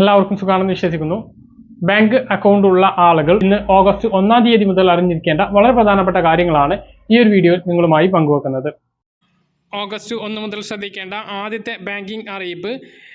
എല്ലാവർക്കും സുഖാണെന്ന് വിശ്വസിക്കുന്നു. Bank account ഉള്ള ആളുകൾ ഇന്ന് ഓഗസ്റ്റ് ഒന്നാം തീയതി മുതൽ അറിഞ്ഞിരിക്കേണ്ട വളരെ പ്രധാനപ്പെട്ട കാര്യങ്ങളാണ് ഈ ഒരു വീഡിയോയിൽ നിങ്ങളുമായി പങ്കുവെക്കുന്നത്. ഓഗസ്റ്റ് ഒന്ന് മുതൽ ശ്രദ്ധിക്കേണ്ട ആദ്യത്തെ ബാങ്കിംഗ് അറിയിപ്പ്.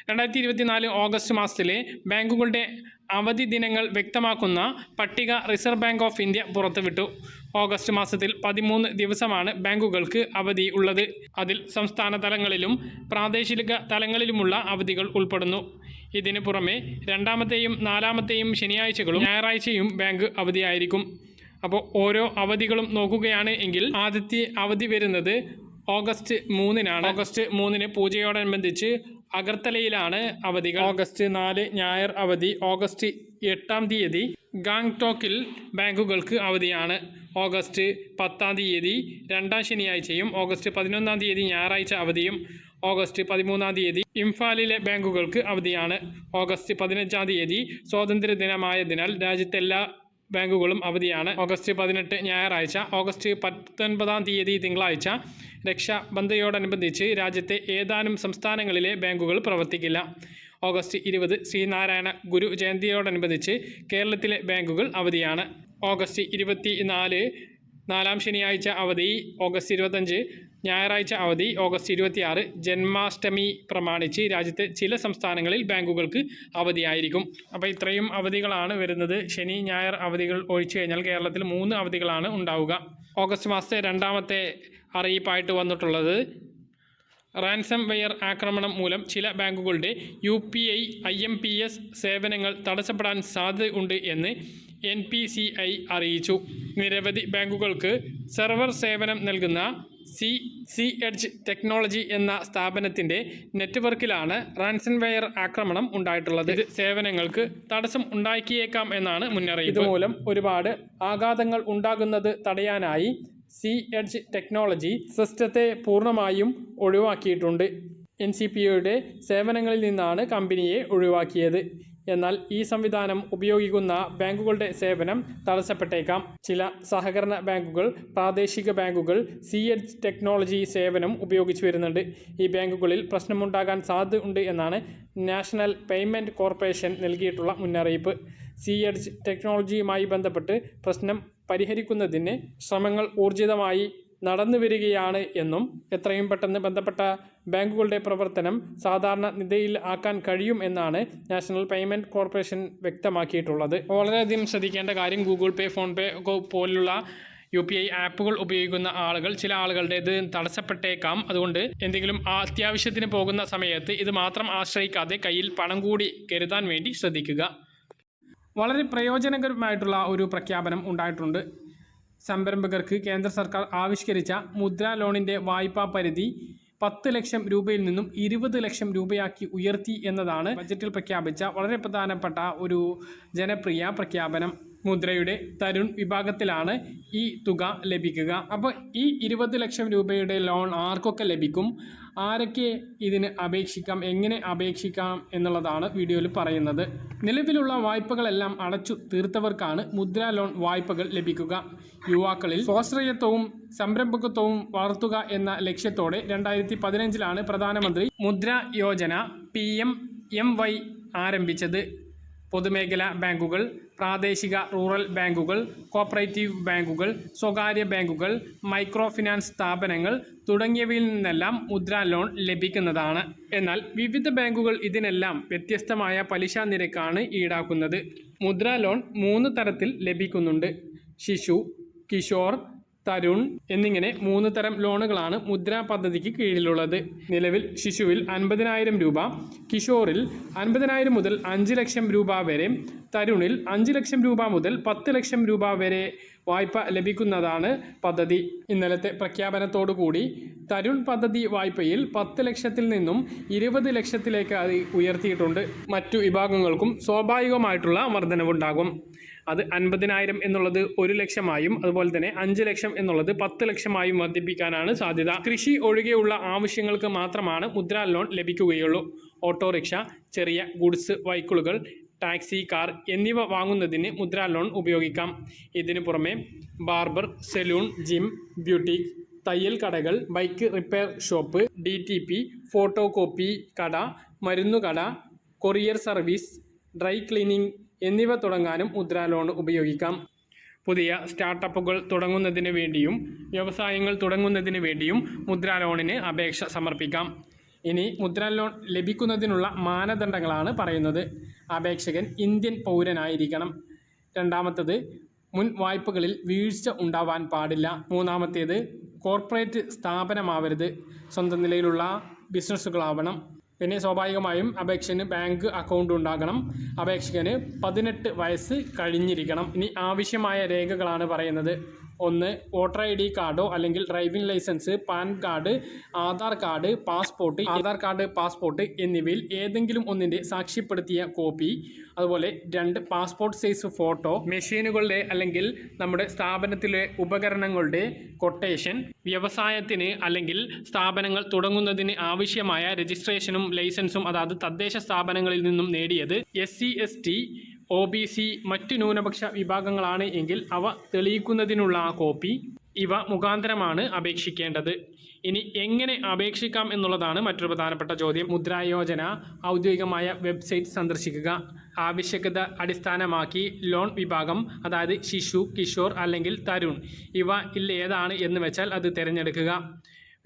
രണ്ടായിരത്തി ഇരുപത്തിനാല് ഓഗസ്റ്റ് മാസത്തിലെ ബാങ്കുകളുടെ അവധി ദിനങ്ങൾ വ്യക്തമാക്കുന്ന പട്ടിക റിസർവ് ബാങ്ക് ഓഫ് ഇന്ത്യ പുറത്തുവിട്ടു. ഓഗസ്റ്റ് മാസത്തിൽ പതിമൂന്ന് ദിവസമാണ് ബാങ്കുകൾക്ക് അവധി ഉള്ളത്. അതിൽ സംസ്ഥാന തലങ്ങളിലും പ്രാദേശിക തലങ്ങളിലുമുള്ള അവധികൾ ഉൾപ്പെടുന്നു. ഇതിനു പുറമെ രണ്ടാമത്തെയും നാലാമത്തെയും ശനിയാഴ്ചകളും ഞായറാഴ്ചയും ബാങ്ക് അവധിയായിരിക്കും. അപ്പോൾ ഓരോ അവധികളും നോക്കുകയാണ് എങ്കിൽ ആദ്യത്തെ അവധി വരുന്നത് ഓഗസ്റ്റ് മൂന്നിനാണ്. ഓഗസ്റ്റ് മൂന്നിന് പൂജയോടനുബന്ധിച്ച് അഗർത്തലയിലാണ് അവധികൾ. ഓഗസ്റ്റ് നാല് ഞായർ അവധി. ഓഗസ്റ്റ് എട്ടാം തീയതി ഗാങ്ടോക്കിൽ ബാങ്കുകൾക്ക് അവധിയാണ്. ഓഗസ്റ്റ് പത്താം തീയതി രണ്ടാം ശനിയാഴ്ചയും ഓഗസ്റ്റ് പതിനൊന്നാം തീയതി ഞായറാഴ്ച അവധിയും ഓഗസ്റ്റ് പതിമൂന്നാം തീയതി ഇംഫാലിലെ ബാങ്കുകൾക്ക് അവധിയാണ്. ഓഗസ്റ്റ് പതിനഞ്ചാം തീയതി സ്വാതന്ത്ര്യ ദിനമായതിനാൽ രാജ്യത്തെല്ലാ ബാങ്കുകളും അവധിയാണ്. ഓഗസ്റ്റ് പതിനെട്ട് ഞായറാഴ്ച ഓഗസ്റ്റ് പത്തൊൻപതാം തീയതി തിങ്കളാഴ്ച രക്ഷാബന്ധയോടനുബന്ധിച്ച് രാജ്യത്തെ ഏതാനും സംസ്ഥാനങ്ങളിലെ ബാങ്കുകൾ പ്രവർത്തിക്കില്ല. ഓഗസ്റ്റ് ഇരുപത് ശ്രീനാരായണ ഗുരു ജയന്തിയോടനുബന്ധിച്ച് കേരളത്തിലെ ബാങ്കുകൾ അവധിയാണ്. ഓഗസ്റ്റ് ഇരുപത്തി നാല് നാലാം ശനിയാഴ്ച അവധി ഓഗസ്റ്റ് ഇരുപത്തഞ്ച്. ഞായറാഴ്ച അവധി ഓഗസ്റ്റ് ഇരുപത്തിയാറ്. ജന്മാഷ്ടമി പ്രമാണിച്ച് രാജ്യത്തെ ചില സംസ്ഥാനങ്ങളിൽ ബാങ്കുകൾക്ക് അവധിയായിരിക്കും. അപ്പോൾ ഇത്രയും അവധികളാണ് വരുന്നത്. ശനി ഞായർ അവധികൾ ഒഴിച്ചു കഴിഞ്ഞാൽ കേരളത്തിൽ മൂന്ന് അവധികളാണ് ഉണ്ടാവുക. ഓഗസ്റ്റ് മാസത്തെ രണ്ടാമത്തെ അറിയിപ്പായിട്ട് വന്നിട്ടുള്ളത്. റാൻസം വെയർ ആക്രമണം മൂലം ചില ബാങ്കുകളുടെ U P I I M P S സേവനങ്ങൾ തടസ്സപ്പെടാൻ സാധ്യതയുണ്ട് എന്ന് എൻ പി സി ഐ അറിയിച്ചു. നിരവധി ബാങ്കുകൾക്ക് സെർവർ സേവനം നൽകുന്ന സി സി എഡ്ജ് ടെക്നോളജി എന്ന സ്ഥാപനത്തിന്റെ നെറ്റ്വർക്കിലാണ് റാൻസൺ വെയർ ആക്രമണം ഉണ്ടായിട്ടുള്ളത്. ഇത് സേവനങ്ങൾക്ക് തടസ്സം ഉണ്ടാക്കിയേക്കാം എന്നാണ് മുന്നറിയിപ്പ്. ഇതുമൂലം ഒരുപാട് ആഘാതങ്ങൾ ഉണ്ടാകുന്നത് തടയാനായി സി എഡ്ജ് ടെക്നോളജി സിസ്റ്റത്തെ പൂർണമായും ഒഴിവാക്കിയിട്ടുണ്ട്. എൻ സി പി ഒയുടെ സേവനങ്ങളിൽ നിന്നാണ് കമ്പനിയെ ഒഴിവാക്കിയത്. എന്നാൽ ഈ സംവിധാനം ഉപയോഗിക്കുന്ന ബാങ്കുകളുടെ സേവനം തടസ്സപ്പെട്ടേക്കാം. ചില സഹകരണ ബാങ്കുകൾ പ്രാദേശിക ബാങ്കുകൾ സി എച്ച് ടെക്നോളജി സേവനം ഉപയോഗിച്ചു വരുന്നുണ്ട്. ഈ ബാങ്കുകളിൽ പ്രശ്നമുണ്ടാകാൻ സാധ്യതയുണ്ട് എന്നാണ് നാഷണൽ പേയ്മെന്റ് കോർപ്പറേഷൻ നൽകിയിട്ടുള്ള മുന്നറിയിപ്പ്. സി എച്ച് ടെക്നോളജിയുമായി ബന്ധപ്പെട്ട് പ്രശ്നം പരിഹരിക്കുന്നതിന് ശ്രമങ്ങൾ ഊർജിതമായി നടന്നു വരികയാണ് എന്നും എത്രയും പെട്ടെന്ന് ബന്ധപ്പെട്ട ബാങ്കുകളുടെ പ്രവർത്തനം സാധാരണ നിധിയിൽ ആക്കാൻ കഴിയും എന്നാണ് നാഷണൽ പേയ്മെന്റ് കോർപ്പറേഷൻ വ്യക്തമാക്കിയിട്ടുള്ളത്. വളരെയധികം ശ്രദ്ധിക്കേണ്ട കാര്യം ഗൂഗിൾ പേ ഫോൺ പേ പോലുള്ള യു പി ഐ ആപ്പുകൾ ഉപയോഗിക്കുന്ന ആളുകൾ ചില ആളുകളുടെ ഇത് തടസ്സപ്പെട്ടേക്കാം. അതുകൊണ്ട് എന്തെങ്കിലും അത്യാവശ്യത്തിന് പോകുന്ന സമയത്ത് ഇത് മാത്രം ആശ്രയിക്കാതെ കയ്യിൽ പണം കൂടി കരുതാൻ വേണ്ടി ശ്രദ്ധിക്കുക. വളരെ പ്രയോജനകരമായിട്ടുള്ള ഒരു പ്രഖ്യാപനം ഉണ്ടായിട്ടുണ്ട്. സംരംഭകർക്ക് കേന്ദ്ര സർക്കാർ ആവിഷ്കരിച്ച മുദ്രാ ലോണിന്റെ വായ്പാ പരിധി പത്ത് ലക്ഷം രൂപയിൽ നിന്നും ഇരുപത് ലക്ഷം രൂപയാക്കി ഉയർത്തി എന്നതാണ് ബജറ്റിൽ പ്രഖ്യാപിച്ച വളരെ പ്രധാനപ്പെട്ട ഒരു ജനപ്രിയ പ്രഖ്യാപനം. മുദ്രയുടെ തരുൺ വിഭാഗത്തിലാണ് ഈ തുക ലഭിക്കുക. അപ്പോൾ ഈ ഇരുപത് ലക്ഷം രൂപയുടെ ലോൺ ആർക്കൊക്കെ ലഭിക്കും? ആരൊക്കെ ഇതിന് അപേക്ഷിക്കാം എങ്ങനെ അപേക്ഷിക്കാം എന്നുള്ളതാണ് വീഡിയോയിൽ പറയുന്നത്. നിലവിലുള്ള വായ്പകളെല്ലാം അടച്ചു തീർത്തവർക്കാണ് മുദ്രാ ലോൺ വായ്പകൾ ലഭിക്കുക. യുവാക്കളിൽ സ്വാശ്രയത്വവും സംരംഭകത്വവും വളർത്തുക എന്ന ലക്ഷ്യത്തോടെ രണ്ടായിരത്തി പതിനഞ്ചിലാണ് Pradhan Mantri Mudra Yojana P M M Y ആരംഭിച്ചത്. പൊതുമേഖലാ ബാങ്കുകൾ പ്രാദേശിക റൂറൽ ബാങ്കുകൾ കോപ്പറേറ്റീവ് ബാങ്കുകൾ സ്വകാര്യ ബാങ്കുകൾ മൈക്രോ ഫിനാൻസ് സ്ഥാപനങ്ങൾ തുടങ്ങിയവയിൽ നിന്നെല്ലാം മുദ്രാ ലോൺ ലഭിക്കുന്നതാണ്. എന്നാൽ വിവിധ ബാങ്കുകൾ ഇതിനെല്ലാം വ്യത്യസ്തമായ പലിശ നിരക്കാണ് ഈടാക്കുന്നത്. മുദ്രാ ലോൺ മൂന്ന് തരത്തിൽ ലഭിക്കുന്നുണ്ട്. ശിശു കിഷോർ തരുൺ എന്നിങ്ങനെ മൂന്ന് തരം ലോണുകളാണ് മുദ്രാ പദ്ധതിക്ക് കീഴിലുള്ളത്. നിലവിൽ ശിശുവിൽ അൻപതിനായിരം രൂപ കിഷോറിൽ അൻപതിനായിരം മുതൽ അഞ്ച് ലക്ഷം രൂപ വരെ തരുണിൽ അഞ്ച് ലക്ഷം രൂപ മുതൽ പത്ത് ലക്ഷം രൂപ വരെ വായ്പ ലഭിക്കുന്നതാണ് പദ്ധതി. ഇന്നലത്തെ പ്രഖ്യാപനത്തോടുകൂടി തരുൺ പദ്ധതി വായ്പയിൽ പത്ത് ലക്ഷത്തിൽ നിന്നും ഇരുപത് ലക്ഷത്തിലേക്ക് അത് ഉയർത്തിയിട്ടുണ്ട്. മറ്റു വിഭാഗങ്ങൾക്കും സ്വാഭാവികമായിട്ടുള്ള വർധനവുണ്ടാകും. അത് അൻപതിനായിരം എന്നുള്ളത് ഒരു ലക്ഷമായും അതുപോലെ തന്നെ അഞ്ച് ലക്ഷം എന്നുള്ളത് പത്ത് ലക്ഷമായും വർദ്ധിപ്പിക്കാനാണ് സാധ്യത. കൃഷി ഒഴികെയുള്ള ആവശ്യങ്ങൾക്ക് മാത്രമാണ് മുദ്രാ ലോൺ ലഭിക്കുകയുള്ളൂ. ഓട്ടോറിക്ഷ ചെറിയ ഗുഡ്സ് വൈക്കിളുകൾ ടാക്സി കാർ എന്നിവ വാങ്ങുന്നതിന് മുദ്രാ ലോൺ ഉപയോഗിക്കാം. ഇതിനു പുറമെ ബാർബർ സെലൂൺ ജിം ബ്യൂട്ടിക് തയ്യൽ കടകൾ bike repair shop D T P photo copy കട മരുന്നുകട കൊറിയർ സർവീസ് ഡ്രൈ ക്ലീനിംഗ് എന്നിവ തുടങ്ങാനും മുദ്രാ ലോൺ ഉപയോഗിക്കാം. പുതിയ സ്റ്റാർട്ടപ്പുകൾ തുടങ്ങുന്നതിന് വേണ്ടിയും വ്യവസായങ്ങൾ തുടങ്ങുന്നതിന് വേണ്ടിയും മുദ്രാ ലോണിന് അപേക്ഷ സമർപ്പിക്കാം. ഇനി മുദ്രാ ലോൺ ലഭിക്കുന്നതിനുള്ള മാനദണ്ഡങ്ങളാണ് പറയുന്നത്. അപേക്ഷകൻ ഇന്ത്യൻ പൗരനായിരിക്കണം. രണ്ടാമത്തത് മുൻ വായ്പകളിൽ വീഴ്ച ഉണ്ടാവാൻ പാടില്ല. മൂന്നാമത്തേത് കോർപ്പറേറ്റ് സ്ഥാപനമാവരുത്. സ്വന്തം നിലയിലുള്ള ബിസിനസ്സുകളാവണം. പിന്നെ സ്വാഭാവികമായും അപേക്ഷന് ബാങ്ക് അക്കൗണ്ട് ഉണ്ടാകണം. അപേക്ഷകന് പതിനെട്ട് വയസ്സ് കഴിഞ്ഞിരിക്കണം. ഇനി ആവശ്യമായ രേഖകളാണ് പറയുന്നത്. ഒന്ന് വോട്ടർ ഐ ഡി കാർഡോ അല്ലെങ്കിൽ driving licence PAN card Aadhaar card passport Aadhaar card passport എന്നിവയിൽ ഏതെങ്കിലും ഒന്നിന്റെ സാക്ഷ്യപ്പെടുത്തിയ കോപ്പി അതുപോലെ രണ്ട് പാസ്പോർട്ട് സൈസ് ഫോട്ടോ മെഷീനുകളുടെ അല്ലെങ്കിൽ നമ്മുടെ സ്ഥാപനത്തിലെ ഉപകരണങ്ങളുടെ കൊട്ടേഷൻ വ്യവസായത്തിന് അല്ലെങ്കിൽ സ്ഥാപനങ്ങൾ തുടങ്ങുന്നതിന് ആവശ്യമായ രജിസ്ട്രേഷനും ലൈസൻസും അതായത് തദ്ദേശ സ്ഥാപനങ്ങളിൽ നിന്നും നേടിയത് S C O B C മറ്റു ന്യൂനപക്ഷ വിഭാഗങ്ങളാണ് എങ്കിൽ അവ തെളിയിക്കുന്നതിനുള്ള ആ കോപ്പി ഇവ മുഖാന്തരമാണ് അപേക്ഷിക്കേണ്ടത്. ഇനി എങ്ങനെ അപേക്ഷിക്കാം എന്നുള്ളതാണ് മറ്റൊരു പ്രധാനപ്പെട്ട ചോദ്യം. മുദ്രായോജന ഔദ്യോഗികമായ വെബ്സൈറ്റ് സന്ദർശിക്കുക ആവശ്യകത അടിസ്ഥാനമാക്കി ലോൺ വിഭാഗം അതായത് ശിശു കിഷോർ അല്ലെങ്കിൽ തരുൺ ഇവ ഇല്ല ഏതാണ് എന്ന് വെച്ചാൽ അത് തിരഞ്ഞെടുക്കുക.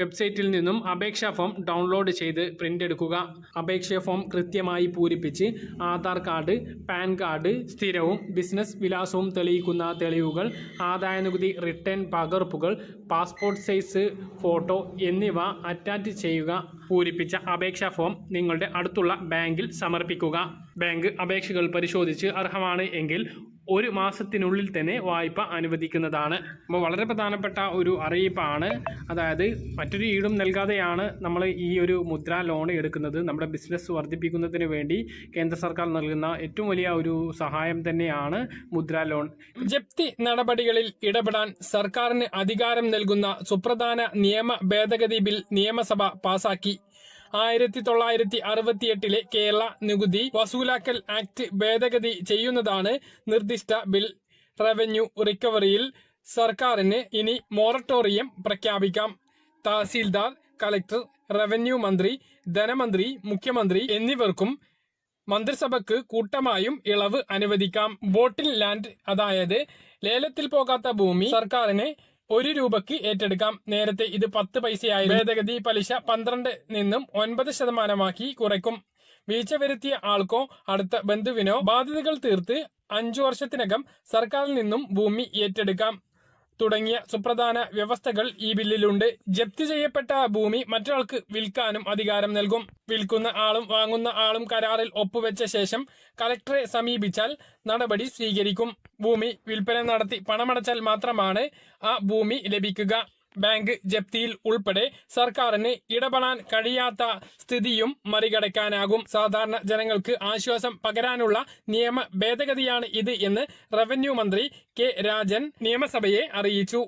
വെബ്സൈറ്റിൽ നിന്നും അപേക്ഷാ ഫോം ഡൗൺലോഡ് ചെയ്ത് പ്രിന്റ് എടുക്കുക. അപേക്ഷാ ഫോം കൃത്യമായി പൂരിപ്പിച്ച് ആധാർ കാർഡ് പാൻ കാർഡ് സ്ഥിരവും ബിസിനസ് വിലാസവും തെളിയിക്കുന്ന തെളിവുകൾ ആദായനികുതി റിട്ടേൺ പകർപ്പുകൾ പാസ്പോർട്ട് സൈസ് ഫോട്ടോ എന്നിവ അറ്റാച്ച് ചെയ്യുക. പൂരിപ്പിച്ച അപേക്ഷാ ഫോം നിങ്ങളുടെ അടുത്തുള്ള ബാങ്കിൽ സമർപ്പിക്കുക. ബാങ്ക് അപേക്ഷകൾ പരിശോധിച്ച് അർഹമാണ് എങ്കിൽ ഒരു മാസത്തിനുള്ളിൽ തന്നെ വായ്പ അനുവദിക്കുന്നതാണ്. അപ്പോൾ വളരെ പ്രധാനപ്പെട്ട ഒരു അറിയിപ്പാണ്. അതായത് മറ്റൊരു ഈടും നൽകാതെയാണ് നമ്മൾ ഈ ഒരു മുദ്ര ലോൺ എടുക്കുന്നത്. നമ്മുടെ ബിസിനസ് വർദ്ധിപ്പിക്കുന്നതിന് വേണ്ടി കേന്ദ്ര സർക്കാർ നൽകുന്ന ഏറ്റവും വലിയ ഒരു സഹായം തന്നെയാണ് മുദ്ര ലോൺ. ജപ്തി നടപടികളിൽ ഇടപെടാൻ സർക്കാരിന് അധികാരം നൽകുന്ന സുപ്രധാന നിയമ ഭേദഗതി ബിൽ നിയമസഭ പാസാക്കി. ആയിരത്തി തൊള്ളായിരത്തി അറുപത്തിയെട്ടിലെ കേരള നികുതി വസൂലാക്കൽ ആക്ട് ഭേദഗതി ചെയ്യുന്നതാണ് നിർദ്ദിഷ്ട ബിൽ റവന്യൂ റിക്കവറിയിൽ സർക്കാരിന് ഇനി മൊറട്ടോറിയം പ്രഖ്യാപിക്കാം. തഹസീൽദാർ കളക്ടർ റവന്യൂ മന്ത്രി ധനമന്ത്രി മുഖ്യമന്ത്രി എന്നിവർക്കും മന്ത്രിസഭയ്ക്ക് കൂട്ടമായും ഇളവ് അനുവദിക്കാം. ബോട്ടിൽ ലാൻഡ് അതായത് ലേലത്തിൽ പോകാത്ത ഭൂമി സർക്കാരിന് ഒരു രൂപയ്ക്ക് ഏറ്റെടുക്കാം. നേരത്തെ ഇത് പത്ത് പൈസയായി ഭേദഗതി പലിശ പന്ത്രണ്ട് നിന്നും ഒൻപത് ശതമാനമാക്കി കുറയ്ക്കും. വീഴ്ച വരുത്തിയ ആൾക്കോ അടുത്ത ബന്ധുവിനോ ബാധ്യതകൾ തീർത്ത് അഞ്ചു വർഷത്തിനകം സർക്കാരിൽ നിന്നും ഭൂമി ഏറ്റെടുക്കാം. തുടങ്ങിയ സുപ്രധാന വ്യവസ്ഥകൾ ഈ ബില്ലിലുണ്ട്. ജപ്തി ചെയ്യപ്പെട്ട ഭൂമി മറ്റൊരാൾക്ക് വിൽക്കാനും അധികാരം നൽകും. വിൽക്കുന്ന ആളും വാങ്ങുന്ന ആളും കരാറിൽ ഒപ്പുവെച്ച ശേഷം കലക്ടറെ സമീപിച്ചാൽ നടപടി സ്വീകരിക്കും. ഭൂമി വിൽപ്പന നടത്തി പണമടച്ചാൽ മാത്രമാണ് ആ ഭൂമി ലഭിക്കുക. ബാങ്ക് ജപ്തിയിൽ ഉൾപ്പെടെ സർക്കാരിന് ഇടപെടാൻ കഴിയാത്ത സ്ഥിതിയും മറികടക്കാനാകും. സാധാരണ ജനങ്ങൾക്ക് ആശ്വാസം പകരാനുള്ള നിയമ ഭേദഗതിയാണ് ഇത് എന്ന് റവന്യൂ മന്ത്രി കെ രാജൻ നിയമസഭയെ അറിയിച്ചു.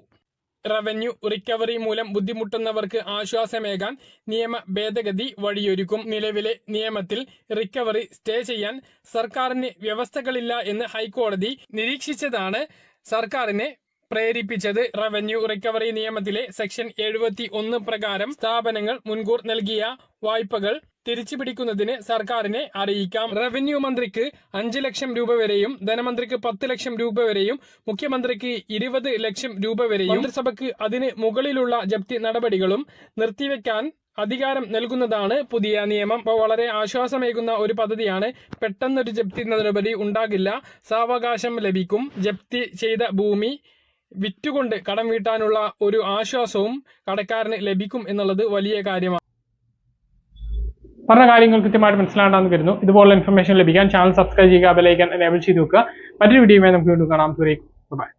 റവന്യൂ റിക്കവറി മൂലം ബുദ്ധിമുട്ടുന്നവർക്ക് ആശ്വാസമേകാൻ നിയമ ഭേദഗതി വഴിയൊരുക്കും. നിലവിലെ നിയമത്തിൽ റിക്കവറി സ്റ്റേ ചെയ്യാൻ സർക്കാരിന് വ്യവസ്ഥകളില്ല എന്ന് ഹൈക്കോടതി നിരീക്ഷിച്ചതാണ് സർക്കാരിനെ പ്രേരിപ്പിച്ചത് റവന്യൂ റിക്കവറി നിയമത്തിലെ സെക്ഷൻ എഴുപത്തി ഒന്ന് പ്രകാരം സ്ഥാപനങ്ങൾ മുൻകൂർ നൽകിയ വായ്പകൾ തിരിച്ചുപിടിക്കുന്നതിന് സർക്കാരിനെ അറിയിക്കാം. റവന്യൂ മന്ത്രിക്ക് അഞ്ച് ലക്ഷം രൂപ വരെയും ധനമന്ത്രിക്ക് പത്ത് ലക്ഷം രൂപ വരെയും മുഖ്യമന്ത്രിക്ക് ഇരുപത് ലക്ഷം രൂപ വരെയും മന്ത്രിസഭയ്ക്ക് അതിന് മുകളിലുള്ള ജപ്തി നടപടികളും നിർത്തിവെക്കാൻ അധികാരം നൽകുന്നതാണ് പുതിയ നിയമം. അപ്പോൾ വളരെ ആശ്വാസമേകുന്ന ഒരു പദ്ധതിയാണ്. പെട്ടെന്നൊരു ജപ്തി നടപടി ഉണ്ടാകില്ല. സാവകാശം ലഭിക്കും. ജപ്തി ചെയ്ത ഭൂമി വിറ്റുകൊണ്ട് കടം വീട്ടാനുള്ള ഒരു ആശ്വാസവും കടക്കാരന് ലഭിക്കും എന്നുള്ളത് വലിയ കാര്യമാണ് പറഞ്ഞ കാര്യങ്ങൾ കൃത്യമായിട്ട് മനസ്സിലാണ്ടാന്ന് കരുതുന്നു. ഇതുപോലുള്ള ഇൻഫർമേഷൻ ലഭിക്കാൻ ചാനൽ സബ്സ്ക്രൈബ് ചെയ്യുക ബെലൈക്കൻ എനേബിൾ ചെയ്ത് വെക്കുക. മറ്റൊരു വീഡിയോയുമായി നമുക്ക് വീണ്ടും കാണാം. ബൈ